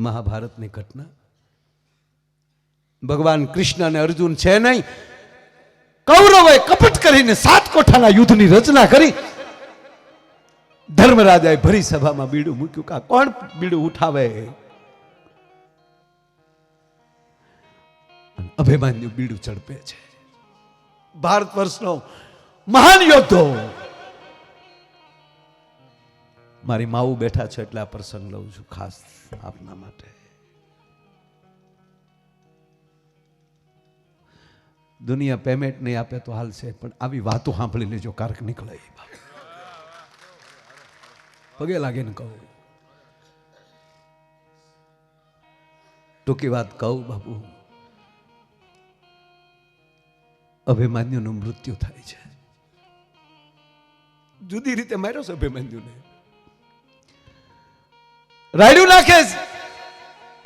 મહાભારતની ઘટના? ભગવાન કૃષ્ણ અને અર્જુન છે નહીં. કૌરવે કપટ કરીને સાત કોઠાના યુદ્ધની રચના કરી. ધર્મરાજાએ ભરી સભામાં બીડું મૂક્યું કે કોણ બીડું ઉઠાવે? અભિમાન્યુ બીડું ઝડપે છે. ભારત વર્ષનો મહાન યોદ્ધો. મારી માવું બેઠા છે એટલે આ પ્રસંગ લઉં છું ખાસ આપના માટે. દુનિયા પેમેન્ટ નહીં આપે તો હાલશે પણ આવી વાતો સાંભળી લેજો કારક નીકળે. પગે લાગીને કહું. ટૂંકી વાત કહું બાપુ, અભિમાન્યુનું મૃત્યુ થાય છે. જુદી રીતે માર્યો છે અભિમન્યુને. રાયડું નાખે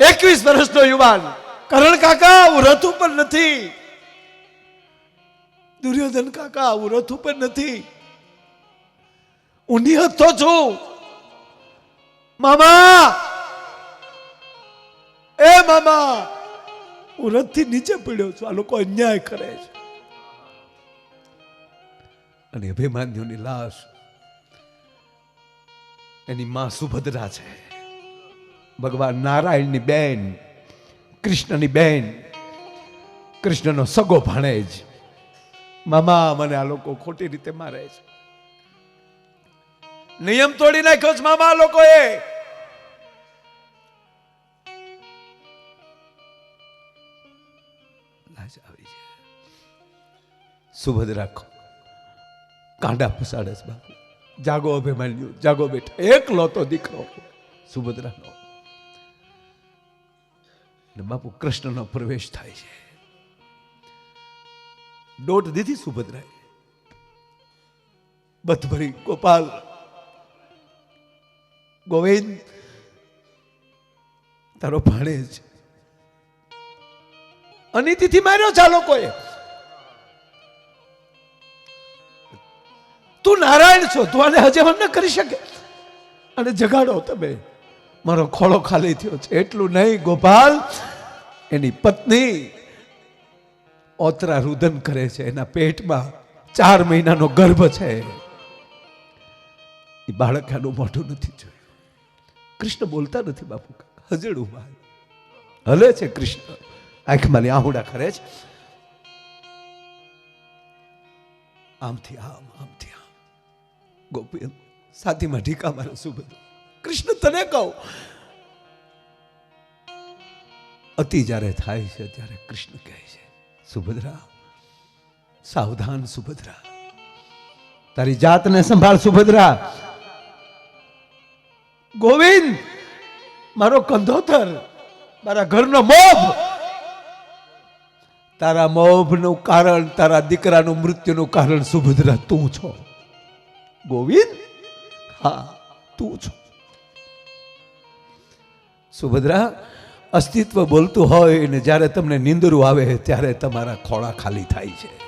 એકવીસ વર્ષનો યુવાન. કરણ કાકા હું રથ ઉપર નથી. દુર્યોધન કાકા હું રથ ઉપર નથી. હું નિહતો છું. મામા! એ મામા! હું રથથી નીચે પડ્યો છું. આ લોકો અન્યાય કરે છે. અને અભિમાન્યુની લાશ એની માં સુભદ્રા છે. ભગવાન નારાયણની બેન, કૃષ્ણની બેન, કૃષ્ણનો સગો ભાણેજ મામા, મને આ લોકો ખોટી રીતે મારે છે. નિયમ તોડી નાખ્યો છે મામા લોકોએ. સુભદ રાખો. કાંડા ફસાડે છે બાપુ. જાગો અભિમાન્યુ, જાગો બેટા. એકલો તો દીકરો. સુભદ્રાનો ને બાપુ કૃષ્ણનો પ્રવેશ થાય છે. દોટ દીધી સુભદ્રાએ બથભરી ગોપાલ, ગોવિંદ, તારો ભાણે જ અનિતિથી માર્યો છે લોકોએ. તું નારાયણ છો, તું આને હજે ન કરી શકે? અને જગાડો તમે. મારો ખોળો ખાલી થયો છે. એટલું નહીં, ગોપાલ. એની પત્ની ઓતરા રુદન કરે છે. એના પેટમાં ચાર મહિનાનો ગર્ભ છે. એ બાળક આનું મોઢું નથી જોયું. કૃષ્ણ બોલતા નથી બાપુ હજેડું હલે છે કૃષ્ણ. આંખમાં આહુડા કરે છે. આમથી આમ આમથી આમ. ગોપી સાથીમાં ઢીકા મારે સુભદ્ર કૃષ્ણ તને કહું. અતિ જ્યારે થાય છે ત્યારે કૃષ્ણ કહે છે, સુભદ્રા, સાવધાન સુભદ્રા. તારી જાતને સંભાળ સુભદ્રા. ગોવિંદ, મારો કંધોતર, મારા ઘરનો મોભ. તારા મોભનું કારણ, તારા દીકરાનું મૃત્યુનું કારણ સુભદ્રા, તું છો. ગોવિંદ? હા, તું છો. સુભદ્રા અસ્તિત્વ બોલતું હોય ને જ્યારે તમને નીંદરું આવે ત્યારે તમારા ખોળા ખાલી થાય છે.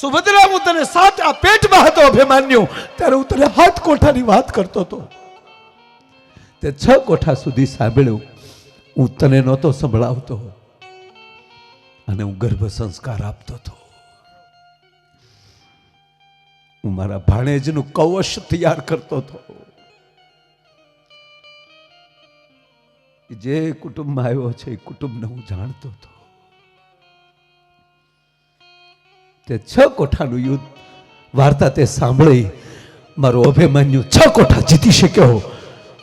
સુભદ્રા હું તને સાચા આ પેટમાં હતો અભિમાન્યુ. ત્યારે હું તને હાથ કોઠાની વાત કરતો હતો. તે છ કોઠા સુધી સાંભળ્યું. હું તને નહોતો સંભળાવતો. અને હું ગર્ભ સંસ્કાર આપતો હતો. હું મારા ભાણેજનું કવચ તૈયાર કરતો હતો. જે કુટુંબમાં આવ્યો છે એ કુટુંબને હું જાણતો હતો. તે છ કોઠાનું યુદ્ધ વાર્તા તે સાંભળી મારો અભિમન્યુ છ કોઠા જીતી શક્યો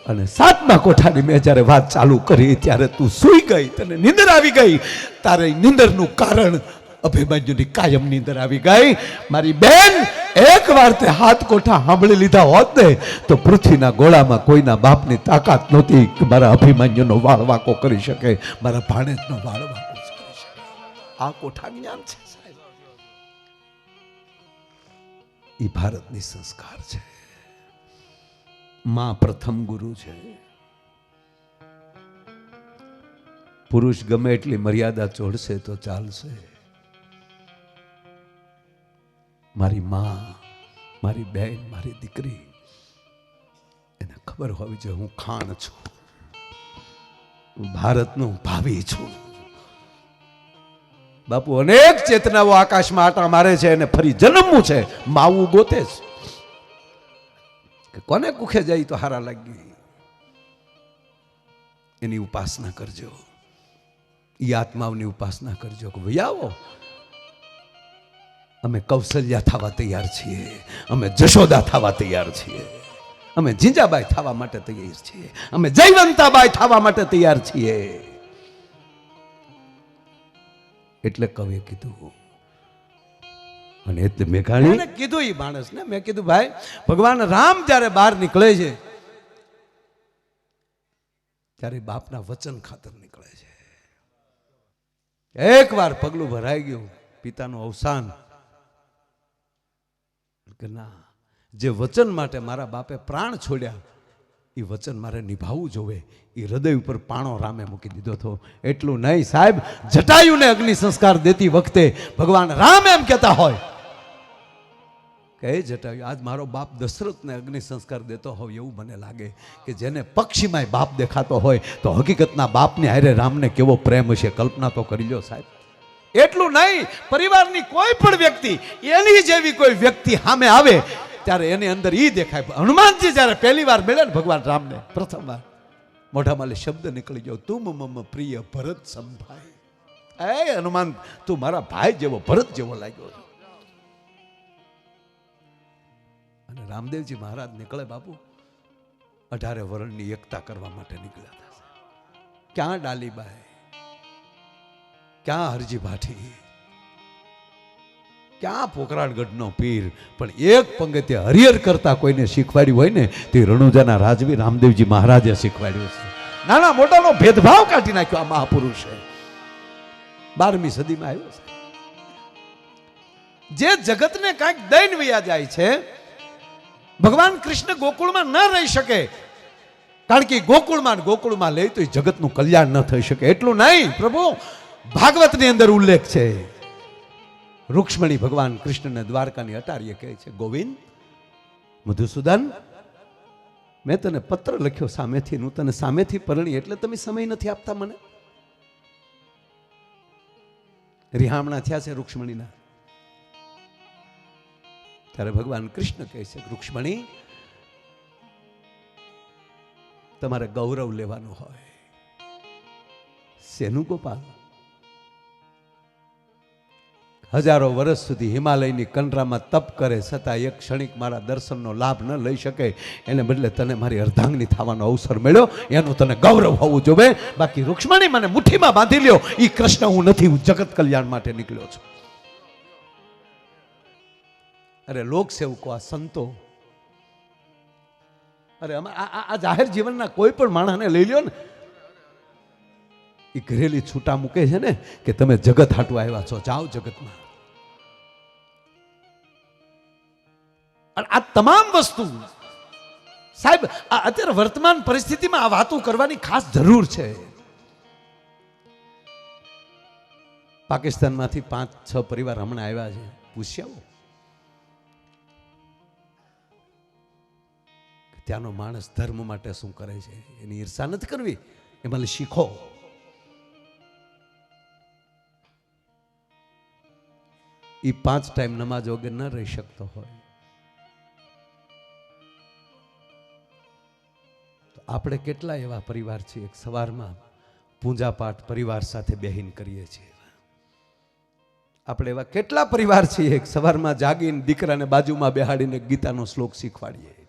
અને સાતમા કોઠાની મેં જ્યારે વાત ચાલુ કરી ત્યારે તું સૂઈ ગઈ તને નિંદર આવી ગઈ. તારે નિંદરનું કારણ અભિમન્યુની કાયમ અંદર આવી ગઈ. મારી બેન, એક વાર તે હાથ કોઠા સાંભળી લીધા હોત ને, તો પૃથ્વીના ગોળામાં કોઈના બાપની તાકાત નહોતી કે મારા અભિમન્યુનો વાળ વાંકો કરી શકે, મારા ભાણેજનો વાળ વાંકો કરી શકે. આ કોઠા જ્ઞાન છે સાહેબ? એ ભારતની સંસ્કાર છે. માં પ્રથમ ગુરુ છે. પુરુષ ગમે એટલી મર્યાદા ચોડશે તો ચાલશે. મારી માં, મારી બેન, મારી દીકરી. એને ખબર હોવી જોઈએ હું ખાણ છું. ભારતનું ભાવિ છું. બાપુ અનેક ચેતનાઓ આકાશમાં આટા મારે છે અને ફરી જન્મવું છે. માવું ગોતે છે. કે કોને કુખે જાય તો હારા લાગી. એની ઉપાસના કરજો. એ આત્માઓની ઉપાસના કરજો. કે ભાઈ આવો. અમે કૌશલ્યા થવા તૈયાર છીએ. અમે જશોદા થવા તૈયાર છીએ. અમે જીંજાબાઈ થવા માટે તૈયાર છીએ. અમે જયવંતાબાઈ થવા માટે તૈયાર છીએ. એટલે કવિએ કીધું, અને એટલે મેઘાણી? કીધું એ માણસને મેં કીધું, ભાઈ, ભગવાન રામ જ્યારે બહાર નીકળે છે, ત્યારે બાપના વચન ખાતર નીકળે છે. એક વાર પગલું ભરાઈ ગયું, પિતાનું અવસાન. કે ના, જે વચન માટે મારા બાપે પ્રાણ છોડ્યા એ વચન મારે નિભાવવું જોવે એ હૃદય ઉપર પાણો રામે મૂકી દીધો હતો. એટલું નહીં સાહેબ, જટાયુને અગ્નિ સંસ્કાર દેતી વખતે ભગવાન રામ એમ કહેતા હોય. કે એ જટાયુ, આજ મારો બાપ દશરથને અગ્નિ સંસ્કાર દેતો હોય એવું મને લાગે કે જેને પક્ષીમાંય બાપ દેખાતો હોય, તો હકીકતના બાપને હારે રામને કેવો પ્રેમ હશે, કલ્પના તો કરી લો સાહેબ. એટલું નહીં, પરિવારની કોઈ પણ વ્યક્તિ એની જેવી કોઈ વ્યક્તિ સામે આવે, ત્યારે એની અંદર એ દેખાય. હનુમાનજી જ્યારે પહેલી વાર મળે ને ભગવાન રામને, પ્રથમ વાર, મોઢામાં શબ્દ નીકળી ગયો, તું મમ પ્રિય ભરત સંભાઈ. એ હનુમાન, તું મારા ભાઈ જેવો, ભરત જેવો લાગ્યો અને રામદેવજી મહારાજ નીકળે, બાપુ, અઢારે વર્ણની એકતા કરવા માટે નીકળ્યા હતા. ક્યાં ડાલીબાઈ ક્યાં હરજી ભાઠી ક્યાં પોકરાણગઢનો પીર? પણ એક પંગતે હરિહર કરતા કોઈને શીખવાડ્યું હોય ને, તે રણુજાના રાજવી રામદેવજી મહારાજે શીખવાડ્યું છે. નાના મોટાનો ભેદભાવ કાઢી નાખ્યો આ મહાપુરુષે. બારમી સદીમાં આવ્યો છે. જે જગતને કાંઈક દૈન વયા જાય છે, ભગવાન કૃષ્ણ ગોકુળમાં ન રહી શકે, કારણ કે ગોકુળમાં ગોકુળમાં લે તો જગતનું કલ્યાણ ન થઈ શકે. એટલું નહીં, પ્રભુ ભાગવતની અંદર ઉલ્લેખ છે. રૂક્ષ્મણી ભગવાન કૃષ્ણને દ્વારકાની અટારીએ કહે છે, ગોવિંદ, મધુસૂદન, મેં તને પત્ર લખ્યો સામેથી, હું તને સામેથી પરણી, એટલે તમે સમય નથી આપતા મને. રિહામણા થયા છે રૂક્ષ્મણીના. ત્યારે ભગવાન કૃષ્ણ કહે છે, રૂક્ષ્મણી, તમારે ગૌરવ લેવાનું હોય. શેનું ગોપાલ? હજારો વર્ષ સુધી હિમાલયની કંડરામાં તપ કરે છતાં એક ક્ષણિક મારા દર્શનનો લાભ ન લઈ શકે. એને બદલે તને મારી અર્ધાંગની થવાનો અવસર મળ્યો. એનું તને ગૌરવ હોવું જોવે. બાકી રૂક્ષ્મણી મને મુઠ્ઠીમાં બાંધી લ્યો. એ કૃષ્ણ હું નથી, હું જગત કલ્યાણ માટે નીકળ્યો છું. અરે લોકસેવકો, આ સંતો. અરે અમે આ જાહેર જીવનના કોઈ પણ માણસને લઈ લ્યો ને એ ઘરેલી છૂટા મૂકે છે ને કે તમે જગત હાટું આવ્યા છો, જાઓ જગતમાં. આ તમામ વસ્તુ, સાહેબ અત્યારે વર્તમાન પરિસ્થિતિમાં આ વાતો કરવાની ખાસ જરૂર છે. પાકિસ્તાનમાંથી પાંચ, છ પરિવાર હમણાં આવ્યા છે. પૂછ્યા ત્યાંનો માણસ ધર્મ માટે શું કરે છે? એની ઈર્ષા નથી કરવી? એમાં શીખો. એ પાંચ ટાઈમ નમાજ વગર ન રહી શકતો હોય. તો આપણે કેટલા એવા પરિવાર છીએ, એક સવારમાં પૂજાપાઠ પરિવાર સાથે બેહીન કરીએ છીએ. આપણે એવા કેટલા પરિવાર છીએ, એક સવારમાં જાગીને દીકરાને બાજુમાં બેહાડીને ગીતાનો શ્લોક શીખવાડીએ.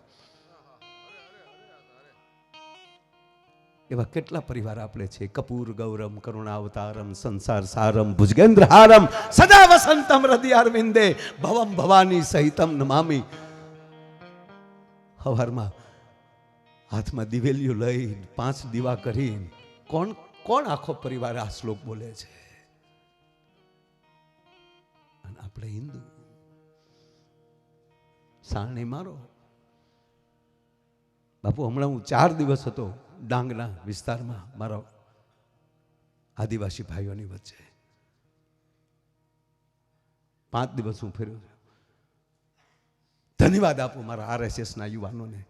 એવા કેટલા પરિવાર આપણે છે? કપૂર, ગૌરમ, કરુણાવતારમ, સંસાર સારમ ભુજગેન્દ્ર હારમ સદા વસંતમ હૃદયારવિંદે ભવમ ભવાની સહિતમ નમામી. હવારમાં હાથમાં દિવેલીઓ લઈ પાંચ દીવા કરી કોણ કોણ આખો પરિવાર આ શ્લોક બોલે છે? અને આપણે હિન્દુ. સારણી મારો. બાપુ, હમણાં હું ચાર દિવસ હતો ડાંગના વિસ્તારમાં મારા આદિવાસી ભાઈઓની વચ્ચે પાંચ દિવસ હું ફેર્યો ધન્યવાદ આપું મારા આરએસએસના યુવાનોને.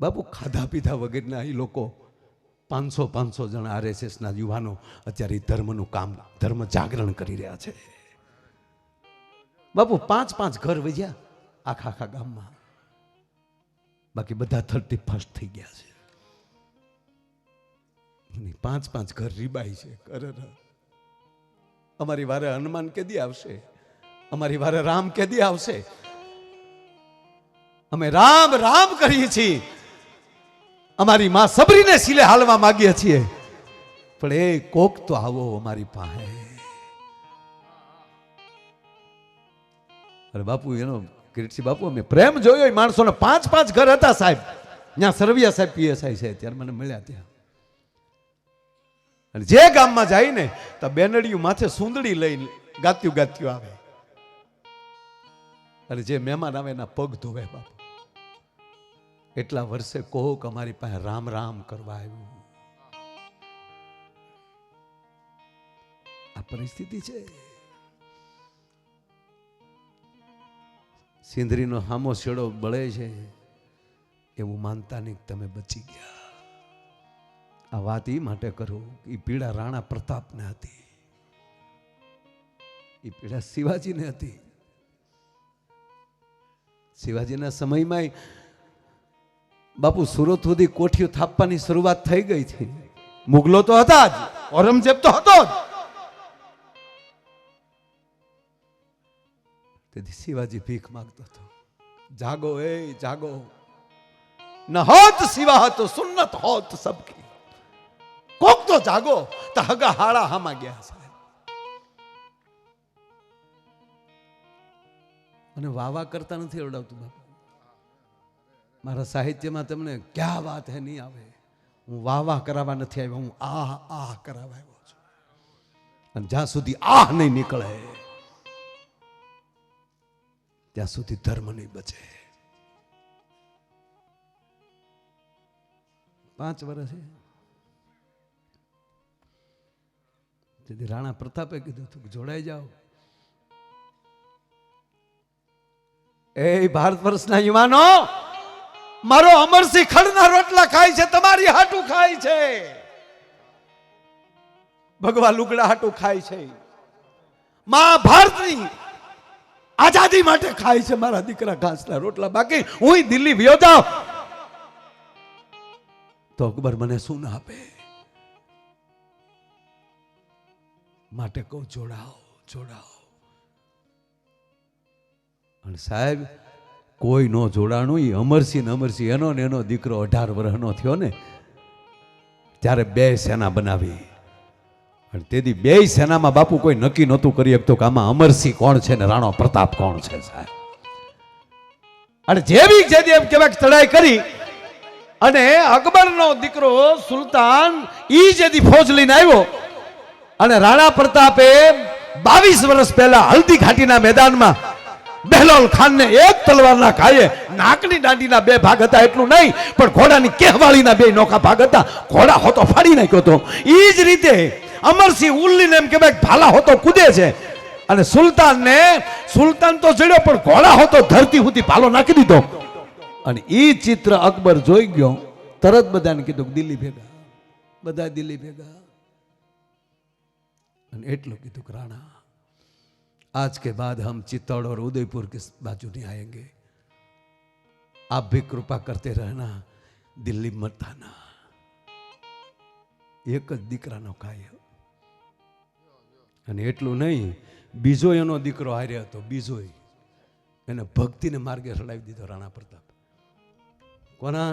બાપુ, ખાધા પીધા વગેરેના એ લોકો પાંચસો પાંચસો જણા આરએસએસના યુવાનો અત્યારે ધર્મનું કામ, ધર્મ જાગરણ કરી રહ્યા છે. બાપુ, પાંચ પાંચ ઘર વજ્યા આખા આખા ગામમાં. બાકી બધા થર્ટી ફર્સ્ટ થઈ ગયા છે. પાંચ પાંચ ઘર રીબાઈ છે અરે રે. અમારી વારે હનુમાન કેદી આવશે, અમારી વારે રામ કેદી આવશે. અમે રામ રામ કરીએ છીએ. અમારી માં સબરીને સિલે હાલવા માંગીએ છીએ. પણ એ કોક તો આવો અમારી પાસે. અરે બાપુ, એનો કિરીટસિંહ બાપુ, અમે પ્રેમ જોયો એ માણસોને પાંચ પાંચ ઘર હતા સાહેબ. ત્યાં સરવિયા સાહેબ પીએસઆઈ છે, ત્યારે મને મળ્યા ત્યાં. અને જે ગામમાં જાય ને તો બેનડિયું માથે સુંદડી લઈને ગાત્યું ગાત્યું આવે. અને જે મહેમાન આવે એના પગ ધોવે બાપુ. એટલા વર્ષે કોક અમારી પાસે રામ રામ કરવા આવ્યું. આ પરિસ્થિતિ છે. સિંદરીનો હામો શેડો બળે છે. એવું માનતા નહીં તમે બચી ગયા. આ વાત એ માટે કરું એ પીડા રાણા પ્રતાપને હતી. એ પીડા શિવાજીને હતી. શિવાજીના સમયમાં બાપુ સુરત સુધી કોઠીઓ થાપવાની શરૂઆત થઈ ગઈ છે. મુગલો તો હતા જ, ઔરંગઝેબ તો હતો જ. તેથી શિવાજી ભીખ માંગતો હતો. જાગો, એ જાગો. ન હોત સિવા હતો સુન્નત હોત સબકી. તો જાગો. તો હગા હાળા હામાં ગયા સાહેબ. મને વાવા કરતા નથી અડાવતું બાપા. મારા સાહિત્યમાં તમને ક્યાં વાત હે નહીં આવે. હું વાહ કરાવવા નથી આવ્યો, હું આહ આહ કરાવવા આવ્યો છું. અને જ્યાં સુધી આહ નહીં નીકળે, ત્યાં સુધી ધર્મ નહીં બચે. પાંચ વર્ષ તેથી રાણા પ્રતાપે કીધું હતું કે જોડાઈ જાઓ. એ ભારત વર્ષના યુવાનો, મારો અમરસિંહ ખડના રોટલા ખાય છે, તમારી હાટું ખાય છે. ભગવા લુગડા હાટું ખાય છે. મા ભારતની આઝાદી માટે ખાય છે, મારા દીકરા ઘાસના રોટલા. બાકી હું દિલ્હી વ્યો જાઉં તો અકબર મને શું ના આપે? માટે કહું, જોડાઓ જોડાઓ. અને સાહેબ, કોઈ નો જોડાણું એ અમરસિંહ ને અમરસિંહ, એનો ને એનો દીકરો અઢાર વર્ષનો થયો ને, ત્યારે બે સેના બનાવી. અને તેથી બે સેનામાં બાપુ કોઈ નક્કી નહોતું કરી શકતો કે આમાં અમરસિંહ કોણ છે ને રાણો પ્રતાપ કોણ છે સાહેબ. અને જેવી જે એમ કહેવાય ચડાઈ કરી, અને અકબરનો દીકરો સુલતાન ઈ જેથી ફોજ લઈને આવ્યો અને રાણા પ્રતાપે બાવીસ વર્ષ પહેલા હલ્દી ઘાટીના મેદાનમાં બહેલોલ ખાનને એક તલવારના ઘાયે નાકની દાંડીના બે ભાગ હતા, એટલું નહીં, પણ ઘોડાની કેહવાળીના બે નોખા ભાગ હતા. ઘોડા હોતો ફાડી નાખ્યો હતો. એ જ રીતે અમરસિંહ ઉલ્લીને એમ કે ભાલા હોતો કૂદે છે. અને સુલતાનને, સુલતાન તો ચડ્યો પણ ઘોડા હોતો ધરતી સુધી ભાલો નાખી દીધો. અને એ ચિત્ર અકબર જોઈ ગયો, તરત બધાને કીધું દિલ્હી ભેગા, બધા દિલ્હી ભેગા. અને એટલું કીધું કે રાણા आज के बाद हम चित्तौड़ और उदयपुर के बाजू नहीं आएंगे आप भी कृपा करते रहना दिल्ली मत आना એક જ દીકરાનો કાય અને એટલું નહીં બીજો એનો દીકરો હાર્યો હતો બીજો એને ભક્તિને માર્ગે ચડાવી દીધો રાણા પ્રતાપ કોના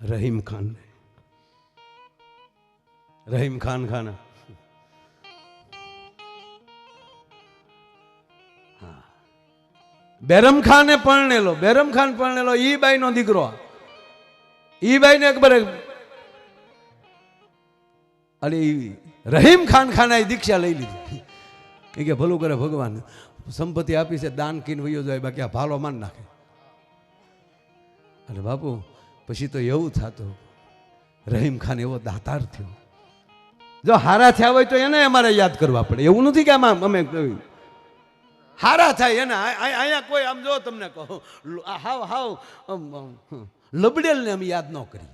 રહીમ ખાન રહીમ ખાન ખાન બેરમ ખાને પરણેલો બેરમ ખાન પરણેલો ઈ બાઈ નો દીકરો ઈ બાઈ ને અકબરે અરે રહીમ ખાન ખાના દીક્ષા લઈ લીધી એ કે ભલું કરે ભગવાન, સંપત્તિ આપી છે, દાન કીન વયો જાય, બાકી આ ભાલો માન નાખે. અને બાપુ, પછી તો એવું થતું, રહીમ ખાન એવો દાતાર થયો. જો હારા થયા હોય તો એને અમારે યાદ કરવા પડે. એવું નથી કે આમાં અમે હારા થાય એના. અહીંયા કોઈ આમ જો તમને કહો હાવ હાવ લબડેલને અમે યાદ ન કરીએ.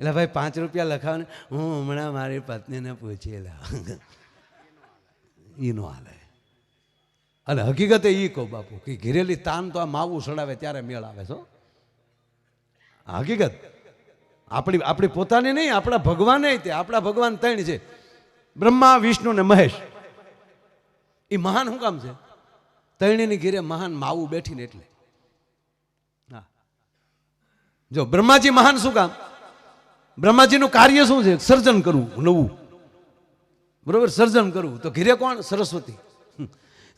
એટલે ભાઈ પાંચ રૂપિયા લખાવ હું હમણાં મારી પત્નીને પૂછેલા. ઈ નો હાલે. અને હકીકતે એ કહું બાપુ, કે ઘેરેલી તાન તો આ માવું સડાવે ત્યારે મેળ આવે છો હકીકત. આપણી આપણી પોતાની નહીં, આપણા ભગવાને તે, આપણા ભગવાન ત્રણ છે. બ્રહ્મા, વિષ્ણુ ને મહેશ. એ મહાન શું કામ છે? તૈણીની ઘેરે મહાન માવું બેઠીને એટલે. હા. જો, બ્રહ્માજી મહાન શું કામ? બ્રહ્માજીનું કાર્ય શું છે? સર્જન કરવું, નવું. બરોબર? સર્જન કરવું. તો ઘીરે કોણ? સરસ્વતી.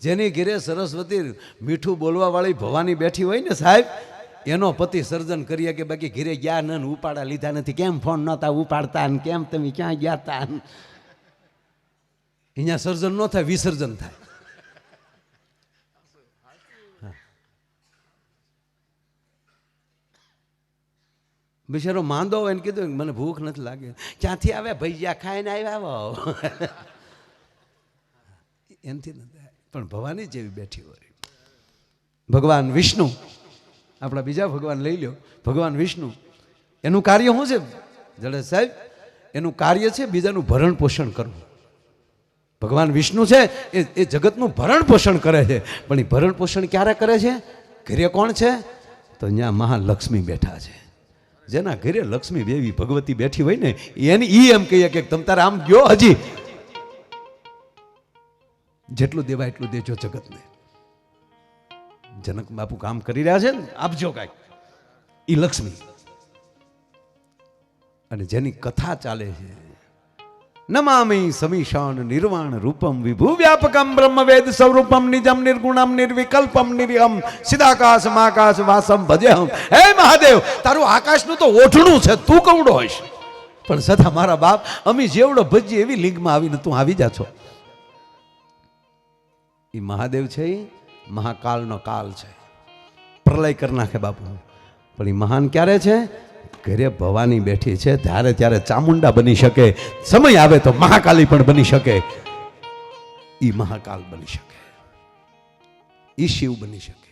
જેની ઘીરે સરસ્વતી મીઠું બોલવાવાળી ભવાની બેઠી હોય ને સાહેબ એનો પતિ સર્જન કરીએ કે બાકી ઘીરે ગયા ન ઉપાડા લીધા નથી. કેમ ફોન નહોતા ઉપાડતા ને, કેમ તમે ક્યાં ગયા તા અહીંયા સર્જન ન થાય, વિસર્જન થાય. બિચારો માંદો હોય ને કીધું, મને ભૂખ નથી લાગે. ક્યાંથી આવે ભૈયા ખાઈને આવ્યા આવો એનથી નથી પણ ભવાની જેવી બેઠી હોય. ભગવાન વિષ્ણુ આપણા બીજા ભગવાન લઈ લ્યો. ભગવાન વિષ્ણુ. એનું કાર્ય શું છે? જડે સાહેબ, એનું કાર્ય છે બીજાનું ભરણ પોષણ કરવું. ભગવાન વિષ્ણુ છે, એ એ જગતનું ભરણ પોષણ કરે છે. પણ એ ભરણ પોષણ ક્યારે કરે છે? ઘરે કોણ છે? તો અહીંયા મહાલક્ષ્મી બેઠા છે. જેના ઘરે લક્ષ્મી દેવી ભગવતી બેઠી હોય ને, એની ઈ એમ કહીએ કે તમ તારે આમ ગયો હજી? જેટલું દેવાય એટલું દેજો જગતને. જનક બાપુ કામ કરી રહ્યા છે ને આપજો કાંઈક. એ લક્ષ્મી. અને જેની કથા ચાલે છે. નમામી સમીશાન નિર્વાણ રૂપમ વિભુ વ્યાપકમ બ્રહ્મ વેદ સ્વરૂપમ નિજમ નિર્ગુણમ નિર્વિકલ્પમ નિર્યમ સિદાકાશ માકાશ વાસમ ભજેહમ હે મહાદેવ, તારું આકાશનું તો ઓઠણું છે, તું કવડો હોઈશ. પણ છતાં મારા બાપ, અમે જેવડો ભજીએ એવી લિંગમાં આવીને તું આવી જા છો. એ મહાદેવ છે એ મહાકાળનો કાલ છે. પ્રલય કરી નાખે બાપુ. પણ એ મહાન ક્યારે છે? ઘરે ભવાની બેઠી છે ત્યારે ત્યારે ચામુંડા બની શકે. સમય આવે તો મહાકાલી પણ બની શકે. એ મહાકાલ બની શકે. એ શિવ બની શકે.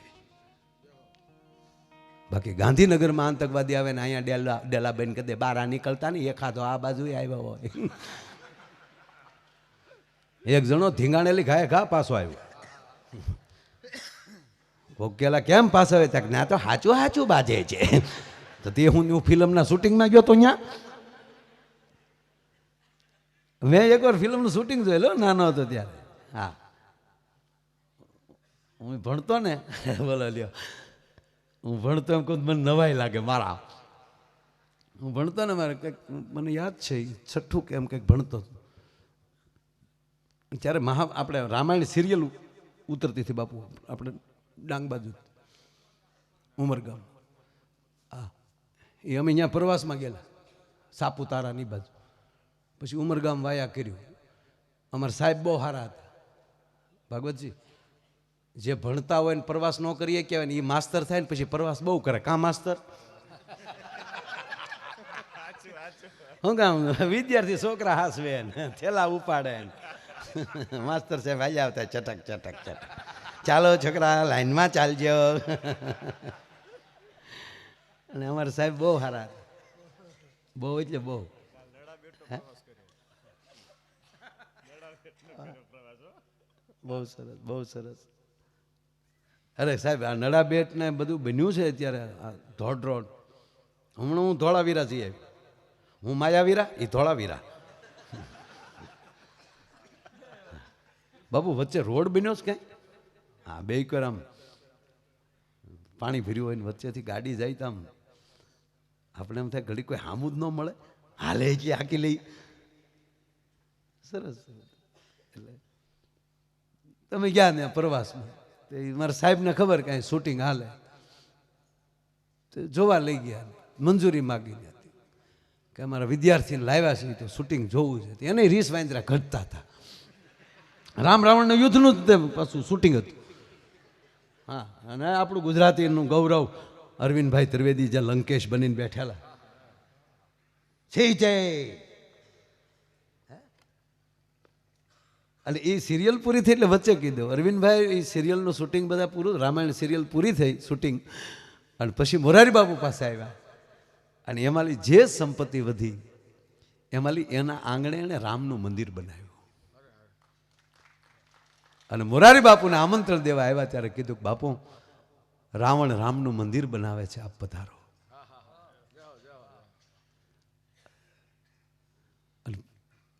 બાકી ગાંધીનગરમાં આતંકવાદી આવે ને અહીંયા ડેલા, ડેલાબેન કદે બારા નીકળતા ને એખાદો આ બાજુ આવ્યો હોય. એક જણો ધીંગાણેલી ઘાએ ઘા પાછો આવ્યો. ભોગેલા કેમ પાસે આવે? ત્યાં ના તો હાચું હાચું બાજે છે. તો તે હું ફિલ્મના શૂટિંગમાં ગયો તો અહીંયા મેં એકવાર ફિલ્મનું શૂટિંગ જોયેલો, નાનો હતો ત્યારે. હા. હું ભણતો ને, બોલો લ્યો. હું ભણતો એમ કહું મને નવાઈ લાગે મારા. હું ભણતો ને મારે કંઈક, મને યાદ છે છઠ્ઠું કે એમ કંઈક ભણતો. ત્યારે મહા, આપણે રામાયણ સિરિયલ ઉતરતી હતી બાપુ, આપણે ડાંગ બાજુ. ઉમરગામ. હા એ અમે અહીંયા પ્રવાસમાં ગયેલા. સાપુતારાની બાજુ. પછી ઉમરગામ વાયા કર્યું. અમારા સાહેબ બહુ સારા હતા. ભાગવતજી, જે ભણતા હોય ને પ્રવાસ ન કરીએ કહેવાય ને એ માસ્તર થાય ને પછી પ્રવાસ બહુ કરે. કા માસ્તર? હું કામ, વિદ્યાર્થી છોકરા હાસવે ને, થેલા ઉપાડે માસ્તર સાહેબ આવી આવતા ચટક ચટક ચટક. ચાલો છોકરા, લાઈનમાં ચાલજો. અને અમારા સાહેબ બહુ સારા. બહુ એટલે બહુ? બહુ સરસ બહુ સરસ. અરે સાહેબ, આ નડા બેટ ને બધું બન્યું છે અત્યારે ધોડ રોડ. હમણાં હું ધોળાવીરા છીએ હું માયાવીરા એ ધોળાવીરા. બાબુ વચ્ચે રોડ બન્યો છે ક્યાંય હા, બે કર આમ પાણી ભર્યું હોય ને વચ્ચેથી ગાડી જાય તો આપણે એમ થાય ઘડી કોઈ હામું જ ન મળે. હાલે કે હાકી લઈ. સરસ એટલે તમે ગયા ને પ્રવાસમાં? તે મારા સાહેબને ખબર કાંઈ શૂટિંગ હાલે. તો જોવા લઈ ગયા. મંજૂરી માગી હતી. કે અમારા વિદ્યાર્થીને લાવ્યા છે તો શૂટિંગ જોવું છે. એને રીસ વાંદરા ઘટતા હતા. રામ રાવણના યુદ્ધનું જ તે પાછું શૂટિંગ હતું. હા, અને આપણું ગુજરાતીનું ગૌરવ અરવિંદભાઈ ત્રિવેદી જે લંકેશ બનીને બેઠેલા. છે જય. અને એ સિરિયલ પૂરી થઈ એટલે વચ્ચે કીધું અરવિંદભાઈ એ સિરિયલનું શૂટિંગ બધા પૂરું, રામાયણ સિરિયલ પૂરી થઈ શૂટિંગ અને પછી મોરારી બાબુ પાસે આવ્યા. અને એમાંની જે સંપત્તિ વધી એમાંલી એના આંગણે એણે રામનું મંદિર બનાવ્યું. અને મોરારી બાપુને આમંત્રણ દેવા આવ્યા ત્યારે કીધું બાપુ, રાવણ રામનું મંદિર બનાવે છે, આપ પધારો.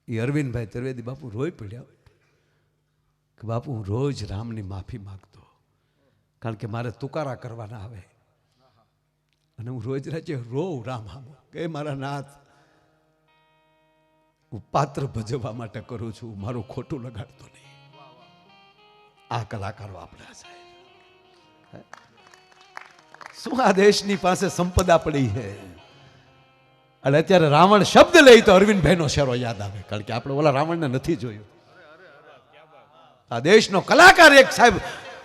એ અરવિંદભાઈ ત્રિવેદી બાપુ રોઈ પડ્યા કે બાપુ, હું રોજ રામની માફી માગતો, કારણ કે મારે તુકારા કરવાના આવે. અને હું રોજ રાજે રોઉં રામ આમ કે મારા નાથ, હું પાત્ર ભજવવા માટે કરું છું, મારું ખોટું લગાડતો નહીં. આ કલાકારો આપણા સાહેબ. શું આ દેશની પાસે સંપદા પડી છે? અને અત્યારે રાવણ શબ્દ લઈ તો અરવિંદભાઈનો શેરો યાદ આવે, કારણ કે આપણે ઓલા રાવણને નથી જોયું. આ દેશનો કલાકાર એક સાહેબ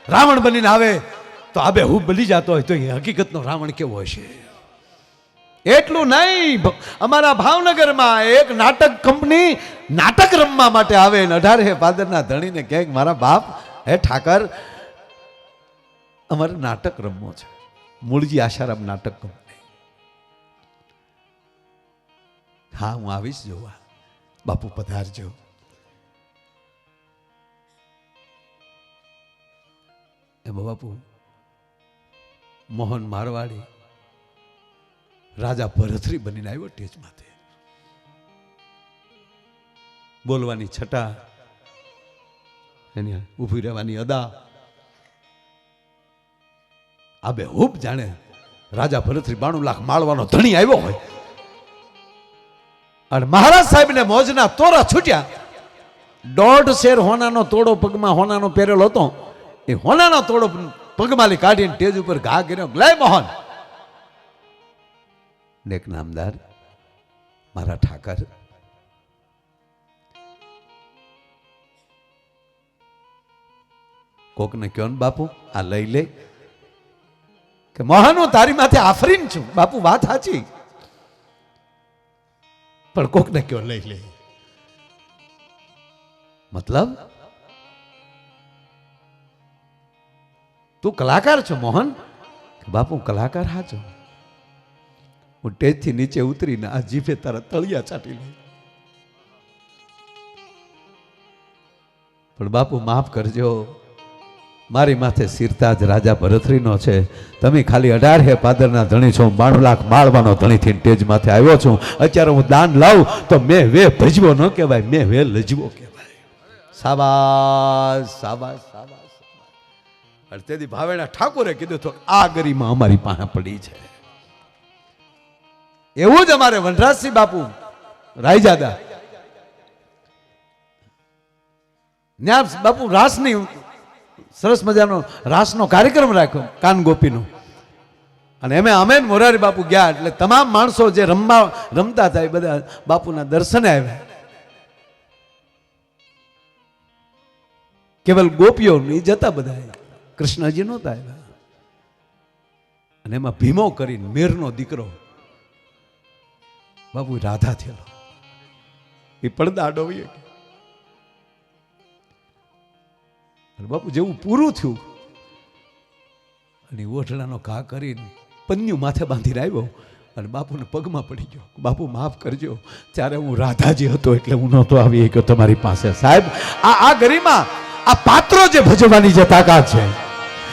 રાવણ બનીને આવે, તો આબે હું બની જતો હોય, તો એ હકીકતનો રાવણ કેવો હશે? એટલું નહીં અમારા ભાવનગરમાં એક નાટક કંપની નાટક રમવા માટે આવે ને અઢારે પાદરના ધણીને કહે મારા બાપ હે ઠાકર, અમારે નાટક રમવો છે. મૂળજી આશારામ નાટક કંપની હા, હું આવીશ જોવા. બાપુ પધારજો. એ બાપુ, મોહન મારવાડી રાજા ભરથરી બનીને આવ્યો ટેજમાંથી બોલવાની છટા એની ઊભી રહેવાની અદા. આ બે હૂબ જાણે રાજા ભરતરી બાણું લાખ માળવાનો ધણી આવ્યો હોય. અને મહારાજ સાહેબને મોજના તોરા છૂટ્યા. દોઢ શેર હોનાનો તોડો પગમાં હોનાનો પહેરેલો હતો. એ હોનાનો તોડો પગમાલી કાઢીને ટેજ ઉપર ઘા કર્યો. લે મોહન. એક નામદાર, મારા ઠાકર કોકને કયો ને બાપુ આ લઈ લે. કે મોહન હું તારી માથે આફરીન છું. બાપુ વાત સાચી. પણ કોકને કયો લઈ લે. મતલબ? તું કલાકાર છો મોહન? બાપુ કલાકાર હાચો હું ટેજથી નીચે ઉતરીને આ જીભે તારા તળિયા ચાટી લઈ. પણ બાપુ માફ કરજો. મારી માથે સિરતાજ રાજા ભરથરીનો છે. તમે ખાલી અઢાર હે પાદરના ધણી છો બાણું લાખ માળવાનો ધણીથી ટેજ માથે આવ્યો છું. અત્યારે હું દાન લાવું તો મેં વે ભજવો ન કહેવાય, મેં વે લજવો કહેવાય. સાબાસ સાબાસ સાબાસ. અને તેથી ભાવેણા ઠાકોરે કીધું તો આ ગરીમાં અમારી પાસે પડી છે. એવું જ અમારે વનરાજસિંહ બાપુ, રાયજાદા. બાપુ રાસની સરસ મજાનો રાસનો કાર્યક્રમ રાખ્યો. કાન ગોપીનો. અને એમે અમે મોરારી બાપુ ગયા એટલે તમામ માણસો જે રમવા રમતા હતા એ બધા બાપુના દર્શને આવ્યા. કેવલ ગોપીઓ નહીં જતા બધા કૃષ્ણજી નહોતા આવ્યા. અને એમાં ભીમો કરીને મેરનો દીકરો. બાપુ રાધા થયેલો. એ પડદા અડોવીએ અને બાપુ જેવું પૂરું થયું. અને ઓઢણાનો ઘા કરીને પન્યું માથે બાંધીને આવ્યો. અને બાપુને પગમાં પડી ગયો. બાપુ, માફ કરજો. ત્યારે હું રાધાજી હતો એટલે હું નહોતો આવી ગયો તમારી પાસે. સાહેબ, આ આ ગરિમા આ પાત્રો જે ભજવાની જે તાકાત છે